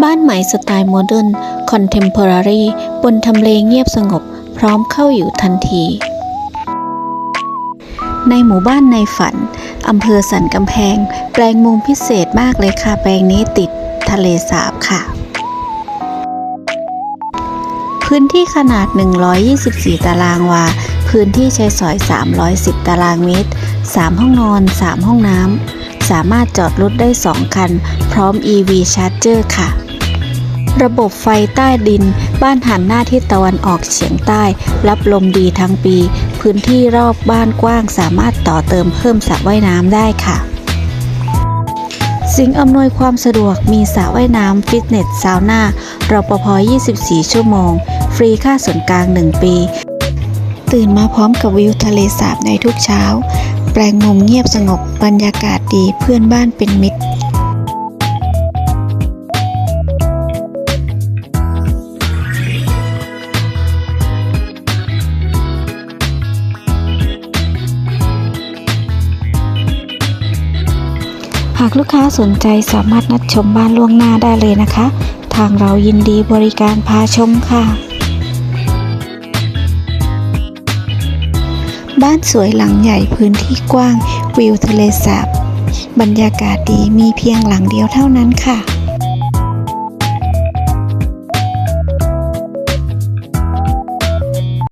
บ้านใหม่สไตล์โมเดิร์นคอนเทมพอรารีบนทำเลเงียบสงบ พร้อมเข้าอยู่ทันที ในหมู่บ้านในฝันอำเภอสันกำแพง แปลงมุมพิเศษมากเลยค่ะ แปลงนี้ติดทะเลสาบค่ะ พื้นที่ขนาด 124 ตารางวา พื้นที่ใช้สอย 310 ตารางเมตร 3 ห้องนอน 3 ห้องน้ำสามารถจอดรถได้ 2 คัน พร้อม EV Charger ค่ะ ระบบไฟใต้ดิน บ้านหันหน้าทิศตะวันออกเฉียงใต้ รับลมดีทั้งปี พื้นที่รอบบ้านกว้างสามารถต่อเติมเพิ่มสระว่ายน้ำได้ค่ะ สิ่งอำนวยความสะดวกมีสระว่ายน้ำฟิตเนสซาวน่ารปภ 24 ชั่วโมง ฟรีค่าส่วนกลาง 1 ปี ตื่นมาพร้อมกับวิวทะเลสาบในทุกเช้า แปลงมุมเงียบสงบบรรยากาศดีเพื่อนบ้านเป็นมิตรากลูกค้าสนใจสามารถนัดชมบ้านล่วงหน้าได้เลยนะคะ ทางเรายินดีบริการพาชมค่ะ บ้านสวยหลังใหญ่พื้นที่กว้างวิวทะเลสาบบรรยากาศดีมีเพียงหลังเดียวเท่านั้นค่ะ